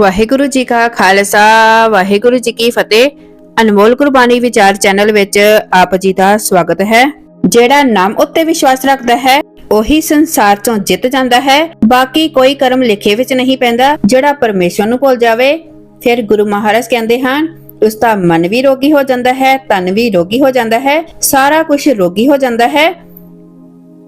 ਵਾਹਿਗੁਰੂ ਜੀ ਕਾ ਖਾਲਸਾ ਵਾਹਿਗੁਰੂ ਜੀ ਕੀ ਫਤਿਹ। ਅਨਮੋਲ ਗੁਰਬਾਣੀ ਵਿਚਾਰ ਚੈਨਲ ਵਿੱਚ ਆਪ ਜੀ ਦਾ ਸਵਾਗਤ ਹੈ। ਜਿਹੜਾ ਨਾਮ ਉੱਤੇ ਵਿਸ਼ਵਾਸ ਰੱਖਦਾ ਹੈ, ਉਹੀ ਸੰਸਾਰ ਤੋਂ ਜਿੱਤ ਜਾਂਦਾ ਹੈ। ਬਾਕੀ ਕੋਈ ਕਰਮ ਲਿਖੇ ਵਿੱਚ ਨਹੀਂ ਪੈਂਦਾ, ਜਿਹੜਾ ਪਰਮੇਸ਼ਵਰ ਨੂੰ ਭੁੱਲ ਜਾਵੇ। ਫਿਰ ਗੁਰੂ ਮਹਾਰਾਜ ਕਹਿੰਦੇ ਹਨ, ਉਸ ਦਾ ਮਨ ਵੀ ਰੋਗੀ ਹੋ ਜਾਂਦਾ ਹੈ ਤਨ ਵੀ ਰੋਗੀ ਹੋ ਜਾਂਦਾ ਹੈ, ਸਾਰਾ ਕੁਝ ਰੋਗੀ ਹੋ ਜਾਂਦਾ ਹੈ।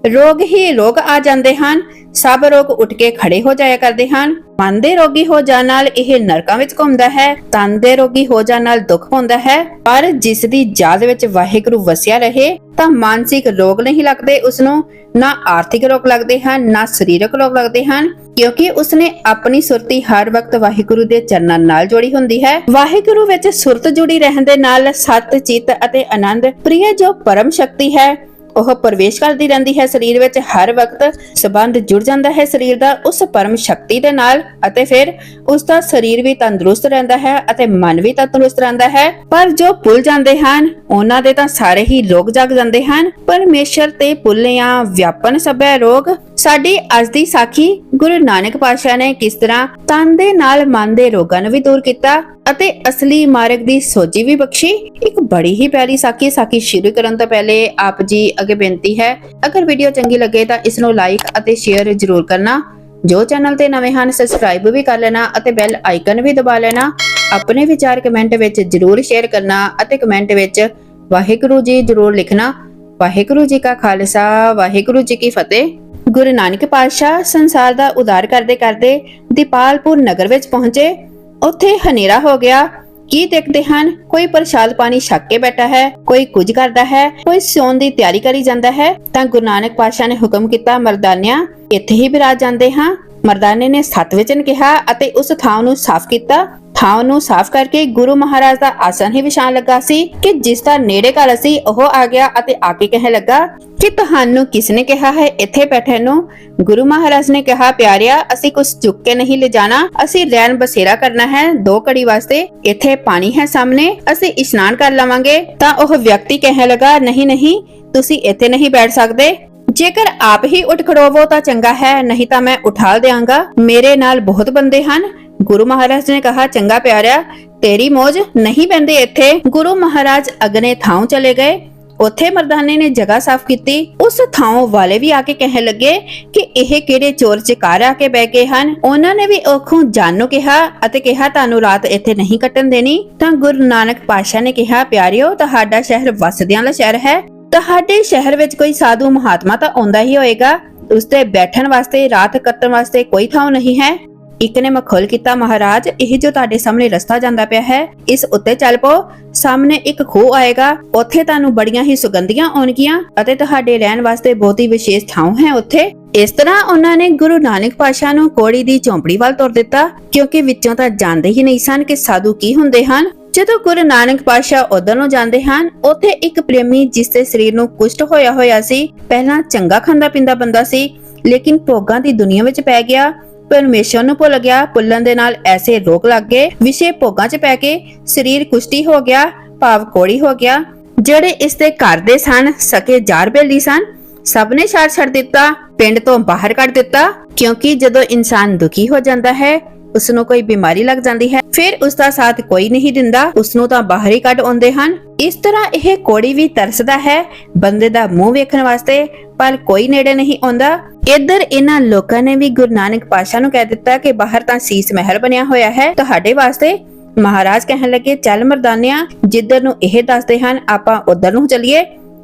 ਰੋਗ ਹੀ ਰੋਗ ਆ ਜਾਂਦੇ ਹਨ। ਸਭ ਰੋਗ ਉੱਠ ਕੇ ਖੜੇ ਹੋ ਜਾਇਆ ਕਰਦੇ ਹਨ। ਮਨ ਦੇ ਰੋਗੀ ਹੋ ਜਾਣ ਨਾਲ ਇਹ ਨਰਕਾਂ ਵਿੱਚ ਘੁੰਮਦਾ ਹੈ। ਤਨ ਦੇ ਰੋਗੀ ਹੋ ਜਾਣ ਨਾਲ ਦੁੱਖ ਹੁੰਦਾ ਹੈ। ਪਰ ਜਿਸ ਦੀ ਜਾਤ ਵਿੱਚ ਵਾਹਿਗੁਰੂ ਵਸਿਆ ਰਹੇ, ਤਾਂ ਮਾਨਸਿਕ ਰੋਗ ਨਹੀਂ ਲੱਗਦੇ ਉਸ ਨੂੰ ਨਾ ਆਰਥਿਕ ਰੋਗ ਲੱਗਦੇ ਹਨ, ਨਾ ਸਰੀਰਕ ਰੋਗ ਲੱਗਦੇ ਹਨ। ਕਿਉਂਕਿ ਉਸਨੇ ਆਪਣੀ ਸੁਰਤੀ ਹਰ ਵਕਤ ਵਾਹਿਗੁਰੂ ਦੇ ਚਰਨਾਂ ਨਾਲ ਜੋੜੀ ਹੁੰਦੀ ਹੈ। ਵਾਹਿਗੁਰੂ ਵਿੱਚ ਸੁਰਤ ਜੁੜੀ ਰਹਿਣ ਦੇ ਨਾਲ ਸਤ, ਚਿੱਤ ਅਤੇ ਆਨੰਦ, ਪ੍ਰਿਯ ਜੋ ਪਰਮ ਸ਼ਕਤੀ ਹੈ ਉਹ ਪ੍ਰਵੇਸ਼ ਕਰਦੀ ਰਹਿੰਦੀ ਹੈ ਸਰੀਰ ਵਿੱਚ, ਹਰ ਵਕਤ ਸਬੰਧ ਜੁੜ ਜਾਂਦਾ ਹੈ ਸਰੀਰ ਦਾ ਉਸ ਪਰਮ ਸ਼ਕਤੀ ਦੇ ਨਾਲ ਅਤੇ ਫਿਰ ਉਸ ਦਾ ਸਰੀਰ ਵੀ ਤੰਦਰੁਸਤ ਰਹਿੰਦਾ ਹੈ ਅਤੇ ਮਨ ਵੀ ਤੰਦਰੁਸਤ ਰਹਿੰਦਾ ਹੈ। ਪਰ ਜੋ ਭੁੱਲ ਜਾਂਦੇ ਹਨ, ਉਹਨਾਂ ਦੇ ਤਾਂ ਸਾਰੇ ਹੀ ਰੋਗ ਜਗ ਜਾਂਦੇ ਹਨ। ਪਰਮੇਸ਼ਰ ਤੇ ਭੁੱਲਿਆਂ ਵਿਆਪਨ ਸਭੈ ਰੋਗ। ਸਾਡੀ ਅੱਜ ਦੀ ਸਾਖੀ ਗੁਰੂ ਨਾਨਕ ਪਾਤਸ਼ਾਹ ਨੇ ਕਿਸ ਤਰ੍ਹਾਂ ਤਨ ਦੇ ਨਾਲ ਮਨ ਦੇ ਰੋਗਾਂ ਨੂੰ ਵੀ ਦੂਰ ਕੀਤਾ ਅਤੇ ਅਸਲੀ ਮਾਰਗ ਦੀ ਸੋਝੀ ਵੀ ਬਖਸ਼ੀ, ਇੱਕ ਬੜੀ ਹੀ ਪਿਆਰੀ ਸਾਖੀ। ਸਾਖੀ ਸ਼ੁਰੂ ਕਰਨ ਤੋਂ ਪਹਿਲੇ ਆਪ ਜੀ ਅੱਗੇ ਬੇਨਤੀ ਹੈ, ਅਗਰ ਵੀਡੀਓ ਚੰਗੀ ਲੱਗੇ ਤਾਂ ਇਸ ਨੂੰ ਲਾਈਕ ਅਤੇ ਸ਼ੇਅਰ ਜ਼ਰੂਰ ਕਰਨਾ। ਜੋ ਚੈਨਲ ਤੇ ਨਵੇਂ ਹਨ ਸਬਸਕ੍ਰਾਈਬ ਵੀ ਕਰ ਲੈਣਾ ਅਤੇ ਬੈਲ ਆਈਕਨ ਵੀ ਦਬਾ ਲੈਣਾ। ਆਪਣੇ ਵਿਚਾਰ ਕਮੈਂਟ ਵਿੱਚ ਜ਼ਰੂਰ ਸ਼ੇਅਰ ਕਰਨਾ ਅਤੇ ਕਮੈਂਟ ਵਿੱਚ ਵਾਹਿਗੁਰੂ ਜੀ ਜ਼ਰੂਰ ਲਿਖਣਾ। ਵਾਹਿਗੁਰੂ ਜੀ ਕਾ ਖਾਲਸਾ, ਵਾਹਿਗੁਰੂ ਜੀ ਕੀ ਫਤਿਹ। ਗੁਰੂ ਨਾਨਕ ਪਾਤਸ਼ਾਹ ਸੰਸਾਰ ਦਾ ਉਦਾਰ ਕਰਦੇ ਕਰਦੇ ਦੀਪਾਲਪੁਰ ਨਗਰ ਵਿੱਚ ਪਹੁੰਚੇ। ਉੱਥੇ ਹਨੇਰਾ ਹੋ ਗਿਆ। ਕੀ ਦੇਖਦੇ ਹਨ? ਕੋਈ ਪ੍ਰਸ਼ਾਦ ਪਾਣੀ ਛੱਕ ਕੇ ਬੈਠਾ ਹੈ, ਕੋਈ ਕੁਝ ਕਰਦਾ ਹੈ, ਕੋਈ ਸੌਣ ਦੀ ਤਿਆਰੀ ਕਰੀ ਜਾਂਦਾ ਹੈ, ਤਾਂ ਗੁਰੂ ਨਾਨਕ ਪਾਤਸ਼ਾਹ ਨੇ ਹੁਕਮ ਕੀਤਾ, ਮਰਦਾਨਿਆਂ, ਇੱਥੇ ਹੀ ਬਿਰਾਜ ਜਾਂਦੇ ਹਾਂ। ਮਰਦਾਨੇ ਨੇ ਸਤ ਵਚਨ ਕਿਹਾ ਅਤੇ ਉਸ ਥਾਂ ਨੂੰ ਸਾਫ਼ ਕੀਤਾ। ਥਾਂ ਨੂੰ ਸਾਫ਼ ਕਰਕੇ ਗੁਰੂ ਮਹਾਰਾਜ ਦਾ ਆਸਨ ਹੀ ਵਿਛਾਣ ਲੱਗਾ ਸੀ ਕਿ ਜਿਸ ਦਾ ਨੇੜੇ ਘਰ ਸੀ, ਉਹ ਆ ਗਿਆ ਅਤੇ ਆ ਕੇ ਕਹਿਣ ਲੱਗਾ, ਕਿ ਤੁਹਾਨੂੰ ਕਿਸ ਨੇ ਕਿਹਾ ਹੈ? ਇੱਥੇ ਬੈਠੇ ਨੂੰ? ਗੁਰੂ ਮਹਾਰਾਜ ਨੇ ਕਿਹਾ, ਪਿਆਰਿਆ, ਅਸੀਂ ਕੁਝ ਚੁੱਕ ਕੇ ਨਹੀਂ ਲੈ ਜਾਣਾ ਅਸੀਂ ਰਹਿਣ ਬਸੇਰਾ ਕਰਨਾ ਹੈ, ਦੋ ਘੜੀ ਵਾਸਤੇ। ਇੱਥੇ ਪਾਣੀ ਹੈ ਸਾਹਮਣੇ, ਅਸੀਂ ਇਸ਼ਨਾਨ ਕਰ ਲਵਾਂਗੇ। ਤਾਂ ਉਹ ਵਿਅਕਤੀ ਕਹਿਣ ਲੱਗਾ, ਨਹੀਂ ਨਹੀਂ, ਤੁਸੀਂ ਇੱਥੇ ਨਹੀਂ ਬੈਠ ਸਕਦੇ। ਜੇਕਰ ਆਪ ਹੀ ਉੱਠ ਖੜੋਵੋ ਤਾਂ ਚੰਗਾ ਹੈ, ਨਹੀਂ ਤਾਂ ਮੈਂ ਉਠਾ ਦਿਆਂਗਾ। ਮੇਰੇ ਨਾਲ ਬਹੁਤ ਬੰਦੇ ਹਨ। ਗੁਰੂ ਮਹਾਰਾਜ ਨੇ ਕਹਾ, ਚੰਗਾ ਪਿਆਰਿਆ, ਤੇਰੀ ਮੋਜ ਨਹੀਂ ਪੈਂਦੇ ਇੱਥੇ। ਗੁਰੂ ਮਹਾਰਾਜ ਅਗਨੇ ਥਾਂ ਚਲੇ ਗਏ। ਉੱਥੇ ਮਰਦਾਨੇ ਨੇ ਜਗ੍ਹਾ ਸਾਫ਼ ਕੀਤੀ। ਉਸ ਥਾਂ ਵਾਲੇ ਵੀ ਆ ਕੇ ਕਹਿਣ ਲੱਗੇ ਕਿ ਇਹ ਕਿਹੜੇ ਚੋਰ ਚਕਾਰ ਆ ਕੇ ਬਹਿ ਗਏ ਹਨ। ਉਹਨਾਂ ਨੇ ਵੀ ਔਖੋਂ ਜਾਨੋ ਕਿਹਾ ਅਤੇ ਕਿਹਾ, ਤੁਹਾਨੂੰ ਰਾਤ ਇੱਥੇ ਨਹੀਂ ਕੱਟਣ ਦੇਣੀ। ਤਾਂ ਗੁਰੂ ਨਾਨਕ ਪਾਤਸ਼ਾਹ ਨੇ ਕਿਹਾ, ਪਿਆਰਿਓ, ਤੁਹਾਡਾ ਸ਼ਹਿਰ ਵਸਦਿਆਂ ਦਾ ਸ਼ਹਿਰ ਹੈ। ਤੁਹਾਡੇ ਸ਼ਹਿਰ ਵਿੱਚ ਕੋਈ ਸਾਧੂ ਮਹਾਤਮਾ ਤਾਂ ਆਉਂਦਾ ਹੀ ਹੋਏਗਾ। ਉਸ ਤੇ ਬੈਠਣ ਵਾਸਤੇ, ਰਾਤ ਕੱਟਣ ਵਾਸਤੇ ਕੋਈ ਥਾਂ ਨਹੀਂ ਹੈ। ਇੱਕ ਨੇ ਮਖੌਲ ਕੀਤਾ, ਮਹਾਰਾਜ, ਇਹ ਜੋ ਤੁਹਾਡੇ ਸਾਹਮਣੇ ਰਸਤਾ ਜਾਂਦਾ ਪਿਆ ਹੈ, ਇਸ ਉੱਤੇ ਚੱਲ ਪਓ। ਸਾਹਮਣੇ ਇੱਕ ਖੂਹ ਆਏਗਾ, ਉੱਥੇ ਤੁਹਾਨੂੰ ਬੜੀਆਂ ਹੀ ਸੁਗੰਧੀਆਂ ਆਉਣਗੀਆਂ ਅਤੇ ਤੁਹਾਡੇ ਰਹਿਣ ਵਾਸਤੇ ਬਹੁਤ ਹੀ ਵਿਸ਼ੇਸ਼ ਥਾਂ ਹੈ ਉੱਥੇ। ਇਸ ਤਰ੍ਹਾਂ ਉਹਨਾਂ ਨੇ ਗੁਰੂ ਨਾਨਕ ਪਾਸ਼ਾ ਨੂੰ ਕੋੜੀ ਦੀ ਝੌਂਪੜੀ ਵੱਲ ਤੁਰ ਦਿੱਤਾ, ਕਿਉਂਕਿ ਵਿੱਚੋਂ ਤਾਂ ਜਾਣਦੇ ਹੀ ਨਹੀਂ ਸਨ ਕਿ ਸਾਧੂ ਕੀ ਹੁੰਦੇ ਹਨ। ਜਦੋਂ ਗੁਰੂ ਨਾਨਕ ਪਾਸ਼ਾ ਉਧਰ ਨੂੰ ਜਾਂਦੇ ਹਨ, ਉੱਥੇ ਇੱਕ ਪ੍ਰੇਮੀ ਜਿਸ ਦੇ ਸਰੀਰ ਨੂੰ ਕੁਸ਼ਟ ਹੋਇਆ ਹੋਇਆ ਸੀ, ਪਹਿਲਾਂ ਚੰਗਾ ਖਾਂਦਾ ਪਿੰਦਾ ਬੰਦਾ ਸੀ, ਲੇਕਿਨ ਭੋਗਾਂ ਦੀ ਦੁਨੀਆ ਵਿੱਚ ਪੈ ਗਿਆ। ਪਰਮੇਸ਼ਰ ਨੂੰ ਭੁੱਲ ਗਿਆ, ਭੁੱਲਣ ਦੇ ਨਾਲ ਐਸੇ ਰੋਗ ਲੱਗ ਗਏ, ਵਿਸ਼ੇ ਭੋਗਾਂ 'ਚ ਪੈ ਕੇ ਸਰੀਰ ਕੁਸ਼ਟੀ ਹੋ ਗਿਆ, ਭਾਵ ਕੋੜੀ ਹੋ ਗਿਆ। ਜਿਹੜੇ ਇਸ ਦੇ ਘਰ ਦੇ ਸਨ, ਸਕੇ ਜਾਰ ਬੇਲੀ ਸਨ। ਸਭ ਨੇ ਛੱਡ ਛੱਡ ਦਿੱਤਾ, ਪਿੰਡ ਤੋਂ ਬਾਹਰ ਕੱਢ ਦਿੱਤਾ, ਕਿਉਂਕਿ ਜਦੋਂ ਇਨਸਾਨ ਦੁਖੀ ਹੋ ਜਾਂਦਾ ਹੈ ਉਸ ਨੂੰ ਕੋਈ ਬਿਮਾਰੀ ਲੱਗ ਜਾਂਦੀ ਹੈ, ਫਿਰ ਉਸ ਦਾ ਸਾਥ ਕੋਈ ਨਹੀਂ ਦਿੰਦਾ ਉਸ ਨੂੰ ਤਾਂ ਬਾਹਰ ਹੀ ਕੱਢ ਆਉਂਦੇ ਹਨ। ਇਸ ਤਰ੍ਹਾਂ ਇਹ ਕੋੜੀ ਵੀ ਤਰਸਦਾ ਹੈ, ਬੰਦੇ ਦਾ ਮੂੰਹ ਵੇਖਣ ਵਾਸਤੇ, ਪਰ ਕੋਈ ਨੇੜੇ ਨਹੀਂ ਆਉਂਦਾ। ਇੱਧਰ ਇਹਨਾਂ ਲੋਕਾਂ ਨੇ ਵੀ ਗੁਰੂ ਨਾਨਕ ਪਾਸ਼ਾ ਨੂੰ ਕਹਿ ਦਿੱਤਾ ਕਿ ਬਾਹਰ ਤਾਂ ਸੀਸ ਮਹਿਲ ਬਣਿਆ ਹੋਇਆ ਹੈ। ਤੁਹਾਡੇ ਵਾਸਤੇ ਮਹਾਰਾਜ ਕਹਿਣ ਲੱਗੇ, ਚੱਲ ਮਰਦਾਨਿਆਂ, ਜਿੱਧਰ ਨੂੰ ਇਹ ਦੱਸਦੇ ਹਨ, ਆਪਾਂ ਉਧਰ ਨੂੰ ਚੱਲੀਏ।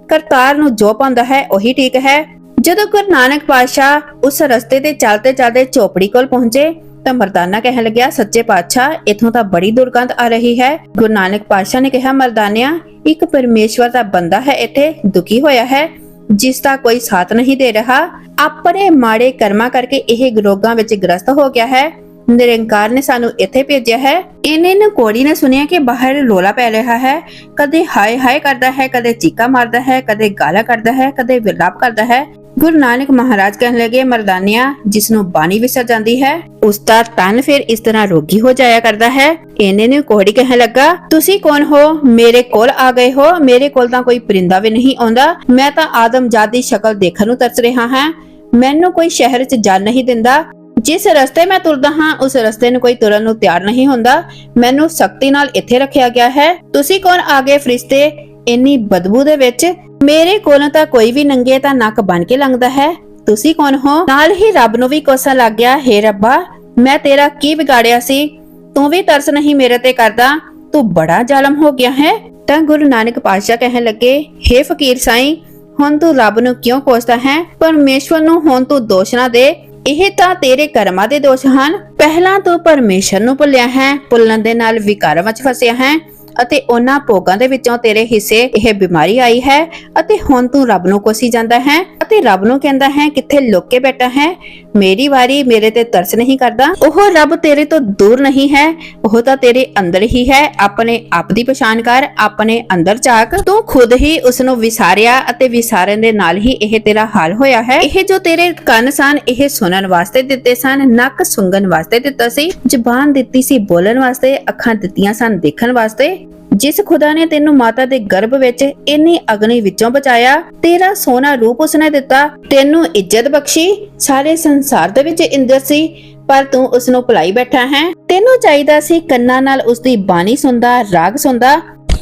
ਕਰਤਾਰ ਨੂੰ ਜੋ ਪਾਉਂਦਾ ਹੈ, ਉਹੀ ਠੀਕ ਹੈ। ਜਦੋਂ ਗੁਰੂ ਨਾਨਕ ਪਾਤਸ਼ਾਹ ਉਸ ਰਸਤੇ ਤੇ ਚੱਲਦੇ ਚੱਲਦੇ ਝੋਪੜੀ ਕੋਲ ਪਹੁੰਚੇ ਤਾਂ ਮਰਦਾਨਾ ਕਹਿਣ ਲੱਗਿਆ, ਸੱਚੇ ਪਾਤਸ਼ਾਹ, ਇਥੋਂ ਤਾਂ ਬੜੀ ਦੁਰਗੰਧ ਆ ਰਹੀ ਹੈ। ਗੁਰੂ ਨਾਨਕ ਪਾਤਸ਼ਾਹ ਨੇ ਕਿਹਾ, ਮਰਦਾਨਿਆ, ਇੱਕ ਪਰਮੇਸ਼ਵਰ ਦਾ ਬੰਦਾ ਹੈ ਇੱਥੇ, ਦੁਖੀ ਹੋਇਆ ਹੈ, ਜਿਸ ਦਾ ਕੋਈ ਸਾਥ ਨਹੀਂ ਦੇ ਰਿਹਾ। ਆਪਣੇ ਮਾੜੇ ਕਰਮਾਂ ਕਰਕੇ ਇਹ ਰੋਗਾਂ ਵਿੱਚ ਗ੍ਰਸਤ ਹੋ ਗਿਆ ਹੈ। ਨਿਰੰਕਾਰ ਨੇ ਸਾਨੂੰ ਇੱਥੇ ਭੇਜਿਆ ਹੈ। ਇਹਨੇ ਨੂੰ ਕੋੜੀ ਨੇ ਸੁਣਿਆ ਕਿ ਬਾਹਰ ਲੋਲਾ ਪੈ ਰਿਹਾ ਹੈ। ਕਦੇ ਹਾਏ ਹਾਏ ਕਰਦਾ ਹੈ, ਕਦੇ ਚੀਕਾ ਮਾਰਦਾ ਹੈ, ਕਦੇ ਗਾਲਾਂ ਕੱਢਦਾ ਹੈ, ਕਦੇ ਵਿਲਾਪ ਕਰਦਾ ਹੈ। ਗੁਰੂ ਨਾਨਕ ਮਹਾਰਾਜ ਕਹਿਣ ਲੱਗੇ, ਮਰਦਾਨਿਆਂ, ਜਿਸ ਨੂੰ ਬਾਣੀ ਵਿਸਰ ਜਾਂਦੀ ਹੈ, ਉਸ ਦਾ ਤਨ ਫਿਰ ਇਸ ਤਰ੍ਹਾਂ ਰੋਗੀ ਹੋ ਜਾਇਆ ਕਰਦਾ ਹੈ। ਇਹਨੇ ਨੂੰ ਕੋੜੀ ਕਹਿਣ ਲੱਗਾ, ਤੁਸੀਂ ਕੌਣ ਹੋ? ਮੇਰੇ ਕੋਲ ਆ ਗਏ ਹੋ। ਮੇਰੇ ਕੋਲ ਤਾਂ ਕੋਈ ਪਰਿੰਦਾ ਵੀ ਨਹੀਂ ਆਉਂਦਾ। ਮੈਂ ਤਾਂ ਆਦਮ ਜਾਤ ਦੀ ਸ਼ਕਲ ਦੇਖਣ ਨੂੰ ਤਰਸ ਰਿਹਾ ਹਾਂ। ਮੈਨੂੰ ਕੋਈ ਸ਼ਹਿਰ 'ਚ ਜਾਣ ਨਹੀਂ ਦਿੰਦਾ। ਜਿਸ ਰਸਤੇ ਮੈਂ ਤੁਰਦਾ ਹਾਂ, ਉਸ ਰਸਤੇ ਨੂੰ ਕੋਈ ਤੁਰਨ ਨੂੰ ਤਿਆਰ ਨਹੀਂ ਹੁੰਦਾ। ਮੈਨੂੰ ਸਖਤੀ ਨਾਲ ਇੱਥੇ ਰੱਖਿਆ ਗਿਆ ਹੈ। ਤੁਸੀਂ ਕੌਣ ਆ ਗਏ ਫਰਿਸ਼ਤੇ? ਇੰਨੀ ਬਦਬੂ ਦੇ ਵਿੱਚ ਮੇਰੇ ਕੋਲੋਂ ਤਾਂ ਕੋਈ ਵੀ ਨੰਗੇ ਤਾਂ ਨੱਕ ਬਣ ਕੇ ਲੰਘਦਾ ਹੈ। ਤੁਸੀਂ ਕੌਣ ਹੋ? ਨਾਲ ਹੀ ਰੱਬ ਨੂੰ ਵੀ ਕੋਸਾ ਲੱਗ ਗਿਆ, ਹੇ ਰੱਬਾ, ਮੈਂ ਤੇਰਾ ਕੀ ਵਿਗਾੜਿਆ ਸੀ? ਤੂੰ ਵੀ ਤਰਸ ਨਹੀਂ ਮੇਰੇ ਤੇ ਕਰਦਾ। ਤੂੰ ਬੜਾ ਜ਼ਾਲਮ ਹੋ ਗਿਆ ਹੈ। ਤਾਂ ਗੁਰੂ ਨਾਨਕ ਪਾਤਸ਼ਾਹ ਕਹਿਣ ਲੱਗੇ, ਹੇ ਫਕੀਰ ਸਾਈਂ, ਹੁਣ ਤੂੰ ਰੱਬ ਨੂੰ ਕਿਉਂ ਕੋਸਦਾ ਹੈ? ਪਰਮੇਸ਼ਵਰ ਨੂੰ ਹੁਣ ਤੂੰ ਦੋਸ਼ ਨਾ ਦੇ। ਇਹ ਤਾਂ ਤੇਰੇ ਕਰਮਾਂ ਦੇ ਦੋਸ਼ ਹਨ। ਪਹਿਲਾਂ ਤੂੰ ਪਰਮੇਸ਼ਰ ਨੂੰ ਭੁੱਲਿਆ ਹੈ। ਭੁੱਲਣ ਦੇ ਨਾਲ ਵਿਕਾਰ ਵਿੱਚ ਫਸਿਆ ਹੈ। ਅਤੇ ਉਹਨਾਂ ਭੋਗਾਂ ਦੇ ਵਿੱਚੋਂ ਤੇਰੇ ਹਿੱਸੇ ਇਹ ਬਿਮਾਰੀ ਆਈ ਹੈ ਅਤੇ ਹੁਣ ਤੂੰ ਰੱਬ ਨੂੰ ਕੋਸੀ ਜਾਂਦਾ ਹੈ ਅਤੇ ਰੱਬ ਨੂੰ ਕਹਿੰਦਾ ਹੈ, ਕਿੱਥੇ ਲੁੱਕ ਕੇ ਬੈਠਾ ਹੈ? ਮੇਰੀ ਵਾਰੀ ਮੇਰੇ ਤੇ ਤਰਸ ਨਹੀਂ ਕਰਦਾ। ਉਹ ਰੱਬ ਤੇਰੇ ਤੋਂ ਦੂਰ ਨਹੀਂ ਹੈ। ਉਹ ਤਾਂ ਤੇਰੇ ਅੰਦਰ ਹੀ ਹੈ। ਆਪਣੇ ਆਪ ਦੀ ਪਛਾਣ ਕਰ, ਆਪਣੇ ਅੰਦਰ ਝਾਕ ਤੂੰ ਖੁਦ ਹੀ ਉਸ ਨੂੰ ਵਿਸਾਰਿਆ ਅਤੇ ਵਿਸਾਰਨ ਦੇ ਨਾਲ ਹੀ ਇਹ ਤੇਰਾ ਹਾਲ ਹੋਇਆ ਹੈ। ਇਹ ਜੋ ਤੇਰੇ ਕੰਨ ਸਨ, ਇਹ ਸੁਣਨ ਵਾਸਤੇ ਦਿੱਤੇ ਸਨ, ਨੱਕ ਸੁੰਗਣ ਵਾਸਤੇ ਦਿੱਤਾ ਸੀ, ਜ਼ੁਬਾਨ ਦਿੱਤੀ ਸੀ, ਬੋਲਣ ਵਾਸਤੇ, ਅੱਖਾਂ ਦਿੱਤੀਆਂ ਸਨ, ਦੇਖਣ ਵਾਸਤੇ। ਜਿਸ ਖੁਦਾ ਨੇ ਤੈਨੂੰ ਮਾਤਾ ਦੇ ਗਰਭ ਵਿੱਚ ਇੰਨੀ ਅਗਨੀ ਵਿੱਚੋਂ ਬਚਾਇਆ, ਤੇਰਾ ਸੋਨਾ ਰੂਪ ਉਸਨੇ ਦਿੱਤਾ, ਤੈਨੂੰ ਇੱਜ਼ਤ ਬਖਸ਼ੀ, ਸਾਰੇ ਸੰਸਾਰ ਦੇ ਵਿੱਚ ਇੰਦਰ ਸੀ, ਪਰ ਤੂੰ ਉਸ ਨੂੰ ਭੁਲਾਈ ਬੈਠਾ ਹੈ। ਤੈਨੂੰ ਚਾਹੀਦਾ ਸੀ ਕੰਨਾਂ ਨਾਲ ਉਸ ਦੀ ਬਾਣੀ ਸੁਣਦਾ, ਰਾਗ ਸੁਣਦਾ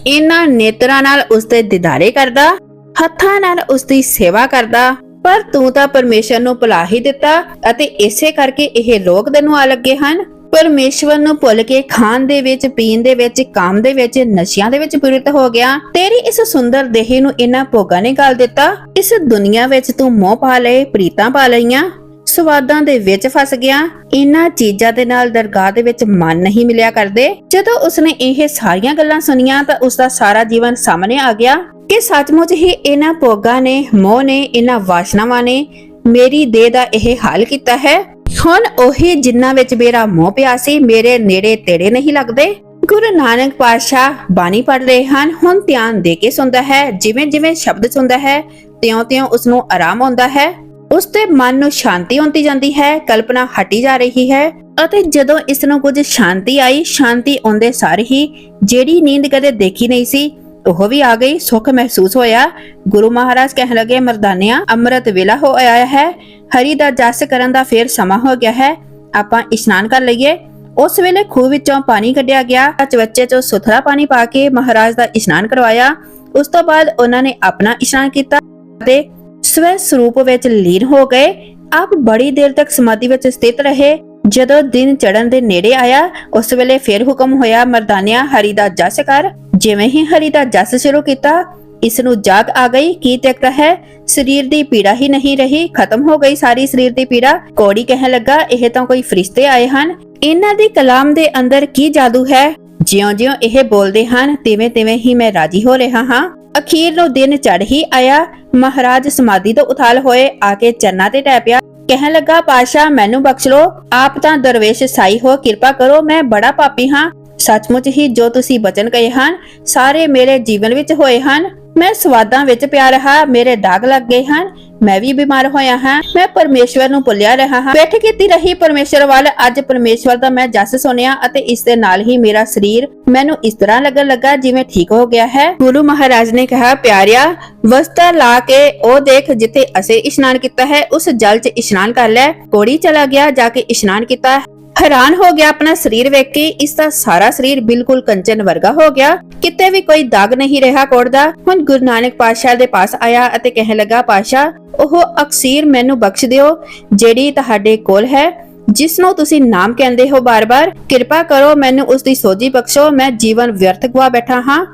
ਇਹਨਾਂ ਨੇਤਰਾਂ ਨਾਲ ਉਸ ਦੇ ਦਿਦਾਰੇ ਕਰਦਾ, ਹੱਥਾਂ ਨਾਲ ਉਸ ਦੀ ਸੇਵਾ ਕਰਦਾ, ਪਰ ਤੂੰ ਤਾਂ ਪਰਮੇਸ਼ਰ ਨੂੰ ਭੁਲਾ ਹੀ ਦਿੱਤਾ, ਅਤੇ ਇਸੇ ਕਰਕੇ ਇਹ ਰੋਗ ਤੈਨੂੰ ਆ ਲੱਗੇ ਹਨ। ਪਰਮੇਸ਼ਵਰ ਨੂੰ ਭੁੱਲ ਕੇ ਖਾਣ ਦੇ ਵਿੱਚ, ਪੀਣ ਦੇ ਵਿੱਚ, ਕੰਮ ਦੇ ਵਿੱਚ, ਨਸ਼ਿਆਂ ਦੇ ਵਿੱਚ ਪੀੜਤ ਹੋ ਗਿਆ। ਤੇਰੀ ਇਸ ਸੁੰਦਰ ਦੇਹੀ ਨੂੰ ਇਹਨਾਂ ਭੋਗਾਂ ਨੇ ਗਾਲ ਦਿੱਤਾ। ਇਸ ਦੁਨੀਆ ਵਿੱਚ ਤੂੰ ਮੋਹ ਪਾ ਲਏ, ਪ੍ਰੀਤਾਂ ਪਾ ਲਈਆਂ, ਸਵਾਦਾਂ ਦੇ ਵਿੱਚ ਫਸ ਗਿਆ। ਇਹਨਾਂ ਚੀਜ਼ਾਂ ਦੇ ਨਾਲ ਦਰਗਾਹ ਦੇ ਵਿੱਚ ਮਨ ਨਹੀਂ ਮਿਲਿਆ ਕਰਦੇ। ਜਦੋਂ ਉਸਨੇ ਇਹ ਸਾਰੀਆਂ ਗੱਲਾਂ ਸੁਣੀਆਂ ਤਾਂ ਉਸ ਦਾ ਸਾਰਾ ਜੀਵਨ ਸਾਹਮਣੇ ਆ ਗਿਆ। ਕਿ ਸੱਚਮੁੱਚ ਹੀ ਇਹਨਾਂ ਭੋਗਾਂ ਨੇ, ਮੋਹ ਨੇ ਇਹਨਾਂ ਵਾਸ਼ਨਾਵਾਂ ਨੇ ਮੇਰੀ ਦੇਹ ਦਾ ਇਹ ਹਾਲ ਕੀਤਾ ਹੈ। ਹੁਣ ਉਹੀ ਜਿੰਨਾ ਵਿੱਚ ਮੇਰਾ ਮੋਹ ਪਿਆ ਮੇਰੇ ਨੇੜੇ ਤੇੜੇ ਨਹੀਂ ਲੱਗਦੇ। ਗੁਰੂ ਨਾਨਕ ਪਾਤਸ਼ਾਹ ਬਾਣੀ ਪੜ੍ਹ ਰਹੇ ਹਨ, ਹੁਣ ਧਿਆਨ ਦੇ ਕੇ ਸੁਣਦਾ ਹੈ, ਜਿਵੇਂ ਜਿਵੇਂ ਸ਼ਬਦ ਸੁਣਦਾ ਹੈ ਤਿਉਂ-ਤਿਉਂ ਉਸ ਨੂੰ ਆਰਾਮ ਆਉਂਦਾ ਹੈ। ਉਸ ਦੇ ਮਨ ਨੂੰ ਸ਼ਾਂਤੀ ਆਉਂਦੀ ਜਾਂਦੀ ਹੈ, ਕਲਪਨਾ ਹਟੀ ਜਾ ਰਹੀ ਹੈ ਅਤੇ ਜਦੋਂ ਇਸ ਨੂੰ ਕੁਝ ਸ਼ਾਂਤੀ ਆਈ, ਸ਼ਾਂਤੀ ਆਉਂਦੇ ਸਾਰ ਹੀ ਜਿਹੜੀ ਨੀਂਦ ਕਦੇ ਦੇਖੀ ਨਹੀਂ ਸੀ ਉਹ ਵੀ ਆ ਗਈ, ਸੁੱਖ ਮਹਿਸੂਸ ਹੋਇਆ। ਗੁਰੂ ਮਹਾਰਾਜ ਕਹਿਣ ਲੱਗੇ, ਮਰਦਾਨਿਆਂ, ਅੰਮ੍ਰਿਤ ਵੇਲਾ ਹੋ ਆਇਆ ਹੈ। ਹਰੀ ਦਾ ਜਸ ਕਰਨ ਦਾ ਫੇਰ ਸਮਾਂ ਹੋ ਗਿਆ ਹੈ। ਆਪਾਂ ਇਸ਼ਨਾਨ ਕਰ ਲਈਏ। ਉਸ ਵੇਲੇ ਖੂਹ ਵਿੱਚੋਂ ਪਾਣੀ ਕੱਢਿਆ ਗਿਆ। ਚਵੱਚੇ ਚੋਂ ਸੁਥਰਾ ਪਾਣੀ ਪਾ ਕੇ ਮਹਾਰਾਜ ਦਾ ਇਸ਼ਨਾਨ ਕਰਵਾਇਆ। ਉਸ ਤੋਂ ਬਾਅਦ ਉਹਨਾਂ ਨੇ ਆਪਣਾ ਇਸ਼ਨਾਨ ਕੀਤਾ ਅਤੇ ਸਵੈ ਸਰੂਪ ਵਿੱਚ ਲੀਨ ਹੋ ਗਏ। ਆਪ ਬੜੀ ਦੇਰ ਤੱਕ ਸਮਾਧੀ ਵਿੱਚ ਸਥਿਤ ਰਹੇ। ਜਦੋਂ ਦਿਨ ਚੜਨ ਦੇ ਨੇੜੇ ਆਇਆ, ਉਸ ਵੇਲੇ ਫਿਰ ਹੁਕਮ ਹੋਇਆ, ਮਰਦਾਨਿਆ, ਹਰੀ ਦਾ ਜਸ ਕਰ। ਜਿਵੇਂ ਹੀ ਹਰੀ ਦਾ ਜਸ ਸ਼ੁਰੂ ਕੀਤਾ ਇਸ ਨੂੰ ਜਾਗ ਆ ਗਈ, ਕੀ ਤੱਕਦਾ ਹੈ? ਸਰੀਰ ਦੀ ਪੀੜਾ ਹੀ ਨਹੀਂ ਰਹੀ, ਖਤਮ ਹੋ ਗਈ ਸਾਰੀ ਸਰੀਰ ਦੀ ਪੀੜਾ। ਕੋੜੀ ਕਹਿਣ ਲੱਗਾ, ਇਹ ਤਾਂ ਕੋਈ ਫਰਿਸ਼ਤੇ ਆਏ ਹਨ। ਇਹਨਾਂ ਦੇ ਕਲਾਮ ਦੇ ਅੰਦਰ ਕੀ ਜਾਦੂ ਹੈ? ਜਿਉਂ-ਜਿਉਂ ਇਹ ਬੋਲਦੇ ਹਨ ਤਿਵੇਂ ਤਿਵੇਂ ਹੀ ਮੈਂ ਰਾਜੀ ਹੋ ਰਿਹਾ ਹਾਂ। ਅਖੀਰ ਨੂੰ ਦਿਨ ਚੜ ਹੀ ਆਇਆ। ਮਹਾਰਾਜ ਸਮਾਧੀ ਤੋਂ ਉਥਾਲ ਹੋਏ, ਆ ਕੇ ਚਰਨਾਂ ਤੇ ਟੈ ਪਿਆ। ਕਹਿਣ ਲੱਗਾ ਪਾਸ਼ਾ ਮੈਨੂੰ ਬਖਸ਼ ਲੋ ਆਪ ਤਾਂ ਦਰਵੇਸ਼ ਸਾਈ ਹੋ, ਕਿਰਪਾ ਕਰੋ, ਮੈਂ ਬੜਾ ਪਾਪੀ ਹਾਂ। ਸੱਚਮੁੱਚ ਹੀ ਜੋ ਤੁਸੀਂ ਬਚਨ ਕਹੇ ਹਨ, ਸਾਰੇ ਮੇਰੇ ਜੀਵਨ ਵਿੱਚ ਹੋਏ ਹਨ। ਮੈਂ ਸਵਾਦਾਂ ਵਿੱਚ ਪਿਆ ਰਹਾ, ਮੇਰੇ ਦਾਗ ਲੱਗ ਗਏ ਹਨ। ਮੈਂ ਵੀ ਬਿਮਾਰ ਹੋਇਆ ਹਾਂ, ਮੈਂ ਪਰਮੇਸ਼ਵਰ ਨੂੰ ਭੁੱਲਿਆ ਰਿਹਾ ਹਾਂ। ਬੈਠ ਕੀਤੀ ਰਹੀ ਪਰਮੇਸ਼ਵਰ ਵੱਲ, ਅੱਜ ਪਰਮੇਸ਼ਵਰ ਦਾ ਮੈਂ ਜਸ ਸੁਣਿਆ ਅਤੇ ਇਸ ਦੇ ਨਾਲ ਹੀ ਮੇਰਾ ਸਰੀਰ ਮੈਨੂੰ ਇਸ ਤਰ੍ਹਾਂ ਲੱਗਣ ਲੱਗਾ ਜਿਵੇਂ ਠੀਕ ਹੋ ਗਿਆ ਹੈ। ਗੁਰੂ ਮਹਾਰਾਜ ਨੇ ਕਿਹਾ, ਪਿਆਰਿਆ, ਵਸਤਾ ਲਾ ਕੇ ਉਹ ਦੇਖ ਜਿੱਥੇ ਅਸੀਂ ਇਸ਼ਨਾਨ ਕੀਤਾ ਹੈ, ਉਸ ਜਲ 'ਚ ਇਸ਼ਨਾਨ ਕਰ ਲੈ। ਕੋੜੀ ਚਲਾ ਗਿਆ, ਜਾ ਕੇ ਇਸ਼ਨਾਨ ਕੀਤਾ। ਹੈਰਾਨ ਹੋ ਗਿਆ ਆਪਣਾ ਸਰੀਰ ਵੇਖ ਕੇ, ਇਸ ਦਾ ਸਾਰਾ ਸਰੀਰ ਬਿਲਕੁਲ ਕੰਚਨ ਵਰਗਾ ਹੋ ਗਿਆ। ਕਿਤੇ ਵੀ ਕੋਈ ਦਾਗ ਨਹੀਂ ਰਿਹਾ ਕੋੜ ਦਾ। ਹੁਣ ਗੁਰੂ ਨਾਨਕ ਪਾਤਸ਼ਾਹ ਦੇ ਪਾਸ ਆਇਆ ਅਤੇ ਕਹਿਣ ਲੱਗਾ, ਪਾਤਸ਼ਾਹ, ਉਹ ਅਕਸੀਰ ਮੈਨੂੰ ਬਖਸ਼ ਦਿਓ, ਜਿਹੜੀ ਤੁਹਾਡੇ ਕੋਲ ਹੈ। ਜਿਸ ਨੂੰ ਤੁਸੀਂ ਨਾਮ ਕਹਿੰਦੇ ਹੋ ਬਾਰ-ਬਾਰ, ਕਿਰਪਾ ਕਰੋ ਮੈਨੂੰ ਉਸ ਦੀ ਸੋਝੀ ਬਖਸ਼ੋ, ਮੈਂ ਜੀਵਨ ਵਿਅਰਥ ਗਵਾ ਬੈਠਾ ਹਾਂ।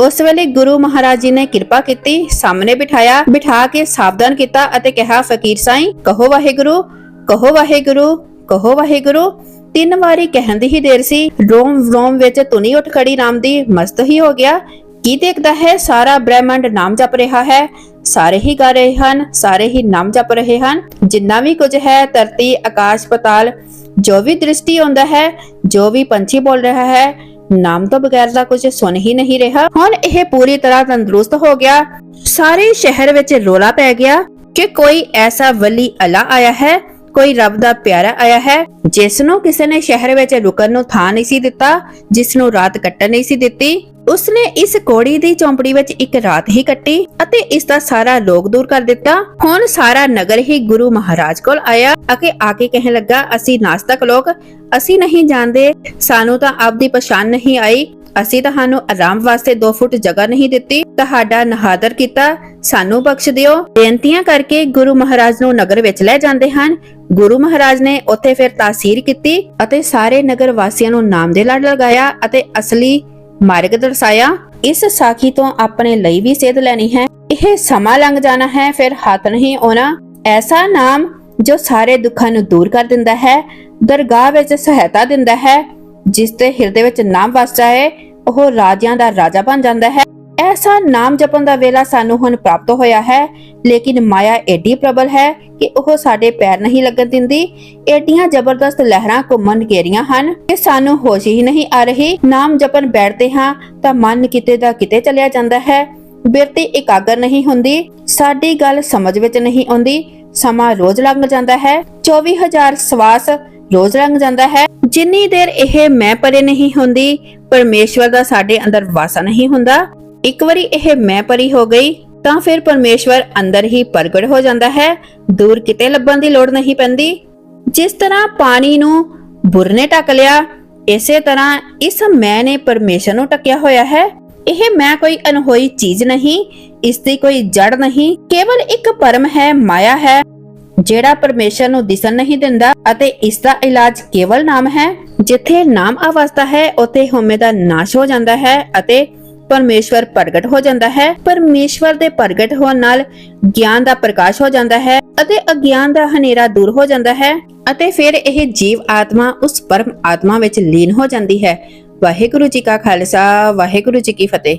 ਉਸ ਵੇਲੇ ਗੁਰੂ ਮਹਾਰਾਜ ਜੀ ਨੇ ਕਿਰਪਾ ਕੀਤੀ, ਸਾਹਮਣੇ ਬਿਠਾਇਆ, ਬਿਠਾ ਕੇ ਸਾਵਧਾਨ ਕੀਤਾ ਅਤੇ ਕਿਹਾ, ਫਕੀਰ ਸਾਈਂ, ਕਹੋ ਵਾਹਿਗੁਰੂ ਕਹੋ ਵਾਹਿਗੁਰੂ। ਕਹੋ, ਵਾਹਿਗੁਰੂ। ਤਿੰਨ ਵਾਰੀ ਕਹਿਣ ਦੀ ਹੀ ਦੇਰ ਸੀ। ਰੋਮ ਰੋਮ ਵਿੱਚ ਤੁਨੀ ਉੱਠ ਖੜੀ ਰਾਮ ਦੀ ਮਸਤ ਹੀ ਹੋ ਗਿਆ। ਕੀ ਦੇਖਦਾ ਹੈ? ਸਾਰਾ ਬ੍ਰਹਿਮੰਡ ਨਾਮ ਜਪ ਰਿਹਾ ਹੈ। ਸਾਰੇ ਹੀ ਗਾ ਰਹੇ ਹਨ, ਸਾਰੇ ਹੀ ਨਾਮ ਜਪ ਰਹੇ ਹਨ। ਜਿੰਨਾ ਵੀ ਕੁਝ ਹੈ, ਧਰਤੀ, ਆਕਾਸ਼, ਪਤਾਲ, ਜੋ ਵੀ ਦ੍ਰਿਸ਼ਟੀ ਆਉਂਦਾ ਹੈ, ਜੋ ਵੀ ਪੰਛੀ ਬੋਲ ਰਿਹਾ ਹੈ, ਨਾਮ ਤੋਂ ਬਗੈਰ ਦਾ ਕੁਝ ਸੁਣ ਹੀ ਨਹੀਂ ਰਿਹਾ। ਹੁਣ ਇਹ ਪੂਰੀ ਤਰ੍ਹਾਂ ਤੰਦਰੁਸਤ ਹੋ ਗਿਆ। ਸਾਰੇ ਸ਼ਹਿਰ ਵਿੱਚ ਰੋਲਾ ਪੈ ਗਿਆ ਕਿ ਕੋਈ ਐਸਾ ਵਲੀ ਅਲਾ ਆਇਆ ਹੈ ਕੋਈ ਰੱਬ ਦਾ ਪਿਆਰਾ ਆਇਆ ਹੈ ਜਿਸ ਨੂੰ ਕਿਸੇ ਨੇ ਸ਼ਹਿਰ ਵਿੱਚ ਰੁਕਣ ਨੂੰ ਥਾਂ ਨਹੀਂ ਸੀ ਦਿੱਤਾ ਜਿਸ ਨੂੰ ਰਾਤ ਕੱਟਣ ਨਹੀਂ ਸੀ ਦਿੱਤੀ, ਉਸਨੇ ਇਸ ਕੋੜੀ ਦੀ ਚੌਂਪੜੀ ਵਿੱਚ ਇੱਕ ਰਾਤ ਹੀ ਕੱਟੀ ਅਤੇ ਇਸ ਦਾ ਸਾਰਾ ਰੋਗ ਦੂਰ ਕਰ ਦਿੱਤਾ। ਹੁਣ ਸਾਰਾ ਨਗਰ ਹੀ ਗੁਰੂ ਮਹਾਰਾਜ ਕੋਲ ਆਇਆ ਅਤੇ ਆ ਕੇ ਕਹਿਣ ਲੱਗਾ, ਅਸੀਂ ਨਾਸਤਕ ਲੋਕ, ਅਸੀਂ ਨਹੀਂ ਜਾਣਦੇ, ਸਾਨੂੰ ਤਾਂ ਆਪ ਦੀ ਪਛਾਣ ਨਹੀਂ ਆਈ ਅਸੀਂ ਤੁਹਾਨੂੰ ਆਰਾਮ ਵਾਸਤੇ 2 ਫੁੱਟ ਜਗ੍ਹਾ ਨਹੀਂ ਦਿੱਤੀ। ਤੁਹਾਡਾ ਨਹਾਦਰ ਕੀਤਾ। ਸਾਨੂੰ ਬਖਸ਼ ਦਿਓ। ਬੇਨਤੀਆਂ ਕਰਕੇ ਗੁਰੂ ਮਹਾਰਾਜ ਨੂੰ ਨਗਰ ਵਿੱਚ ਲੈ ਜਾਂਦੇ ਹਨ। ਗੁਰੂ ਮਹਾਰਾਜ ਨੇ ਉੱਥੇ ਫਿਰ ਤਾਸੀਰ ਕੀਤੀ ਅਤੇ ਸਾਰੇ ਨਗਰ ਵਾਸੀਆਂ ਨੂੰ ਨਾਮ ਦੇ ਲੜ ਲਗਾਇਆ ਅਤੇ ਅਸਲੀ ਮਾਰਗ ਦਰਸਾਇਆ। ਇਸ ਸਾਖੀ ਤੋਂ ਆਪਣੇ ਲਈ ਵੀ ਸੇਧ ਲੈਣੀ ਹੈ। ਇਹ ਸਮਾਂ ਲੰਘ ਜਾਣਾ ਹੈ, ਫਿਰ ਹੱਥ ਨਹੀਂ ਆਉਣਾ। ਐਸਾ ਨਾਮ ਜੋ ਸਾਰੇ ਦੁੱਖਾਂ ਨੂੰ ਦੂਰ ਕਰ ਦਿੰਦਾ ਹੈ, ਦਰਗਾਹ ਵਿੱਚ ਸਹਾਇਤਾ ਦਿੰਦਾ ਹੈ। ਜਿਸ ਦੇ ਹਿਰਦੇ ਵਿੱਚ ਨਾਮ ਵਸ ਜਾਏ ਉਹ ਰਾਜਿਆਂ ਦਾ ਰਾਜਾ ਬਣ ਜਾਂਦਾ ਹੈ। ਐਸਾ ਨਾਮ ਜਪਣ ਦਾ ਵੇਲਾ ਸਾਨੂੰ ਹੁਣ ਪ੍ਰਾਪਤ ਹੋਇਆ ਹੈ, ਲੇਕਿਨ ਮਾਇਆ ਏਡੀ ਪ੍ਰਬਲ ਹੈ ਕਿ ਉਹ ਸਾਡੇ ਪੈਰ ਨਹੀਂ ਲੱਗਣ ਦਿੰਦੀ। ਏਡੀਆਂ ਜ਼ਬਰਦਸਤ ਲਹਿਰਾਂ ਘੁੰਮਣ ਘੇਰੀਆਂ ਹਨ ਕਿ ਸਾਨੂੰ ਹੋਸ਼ ਹੀ ਨਹੀਂ ਆ ਰਹੀ। ਨਾਮ ਜਪਣ ਬੈਠਦੇ ਹਾਂ ਤਾਂ ਮਨ ਕਿਤੇ ਦਾ ਕਿਤੇ ਚਲਿਆ ਜਾਂਦਾ ਹੈ। ਬਿਰਤੀ ਇਕਾਗਰ ਨਹੀਂ ਹੁੰਦੀ, ਸਾਡੀ ਗੱਲ ਸਮਝ ਵਿੱਚ ਨਹੀਂ ਆਉਂਦੀ। ਸਮਾਂ ਰੋਜ਼ ਲੰਘ ਜਾਂਦਾ ਹੈ। 24000 ਸਵਾਸ ਰੋਜ਼ ਲੰਘ ਜਾਂਦਾ ਹੈ। ਜਿੰਨੀ ਦੇਰ ਇਹ ਮੈਂ ਪਰੇ ਨਹੀਂ ਹੁੰਦੀ, ਪਰਮੇਸ਼ਵਰ ਦਾ ਸਾਡੇ ਅੰਦਰ ਵਾਸਾ ਨਹੀਂ ਹੁੰਦਾ। ਇੱਕ ਵਾਰੀ ਇਹ ਮੈਂ ਪਰੀ ਹੋ ਗਈ, ਤਾਂ ਫਿਰ ਪਰਮੇਸ਼ਵਰ ਅੰਦਰ ਹੀ ਪ੍ਰਗਟ ਹੋ ਜਾਂਦਾ ਹੈ। ਦੂਰ ਕਿਤੇ ਲੱਭਣ ਦੀ ਲੋੜ ਨਹੀਂ ਪੈਂਦੀ। ਜਿਸ ਤਰ੍ਹਾਂ ਪਾਣੀ ਨੂੰ ਬੁਰ ਨੇ ਢੱਕ ਲਿਆ, ਇਸੇ ਤਰ੍ਹਾਂ ਇਸ ਮੈਂ ਨੇ ਪਰਮੇਸ਼ਰ ਨੂੰ ਟੱਕਿਆ ਹੋਇਆ ਹੈ। ਇਹ ਮੈਂ ਕੋਈ ਅਨਹੋਈ ਚੀਜ਼ ਨਹੀਂ, ਇਸ ਦੀ ਕੋਈ ਜੜ ਨਹੀਂ, ਕੇਵਲ ਇੱਕ ਪਰਮ ਹੈ, ਮਾਇਆ ਹੈ। ਜਿਹੜਾ ਪਰਮੇਸ਼ਰ ਨੂੰ ਦਿਸਣ ਨਹੀਂ ਦਿੰਦਾ ਅਤੇ ਇਸ ਦਾ ਇਲਾਜ ਕੇਵਲ ਨਾਮ ਹੈ, ਜਿੱਥੇ ਨਾਮ ਅਵਸਥਾ ਹੈ, ਉੱਥੇ ਹਉਮੈ ਦਾ ਨਾਸ਼ ਹੋ ਜਾਂਦਾ ਹੈ ਅਤੇ ਪਰਮੇਸ਼ਵਰ ਪ੍ਰਗਟ ਹੋ ਜਾਂਦਾ ਹੈ। ਪਰਮੇਸ਼ਵਰ ਦੇ ਪ੍ਰਗਟ ਹੋਣ ਨਾਲ ਗਿਆਨ ਦਾ ਪ੍ਰਕਾਸ਼ ਹੋ ਜਾਂਦਾ ਹੈ ਅਤੇ ਅਗਿਆਨ ਦਾ ਹਨੇਰਾ ਦੂਰ ਹੋ ਜਾਂਦਾ ਹੈ ਅਤੇ ਫਿਰ ਇਹ ਜੀਵ ਆਤਮਾ ਉਸ ਪਰਮ ਆਤਮਾ ਵਿੱਚ ਲੀਨ ਹੋ ਜਾਂਦੀ ਹੈ। ਵਾਹਿਗੁਰੂ ਜੀ ਕਾ ਖਾਲਸਾ, ਵਾਹਿਗੁਰੂ ਜੀ ਕੀ ਫਤਿਹ।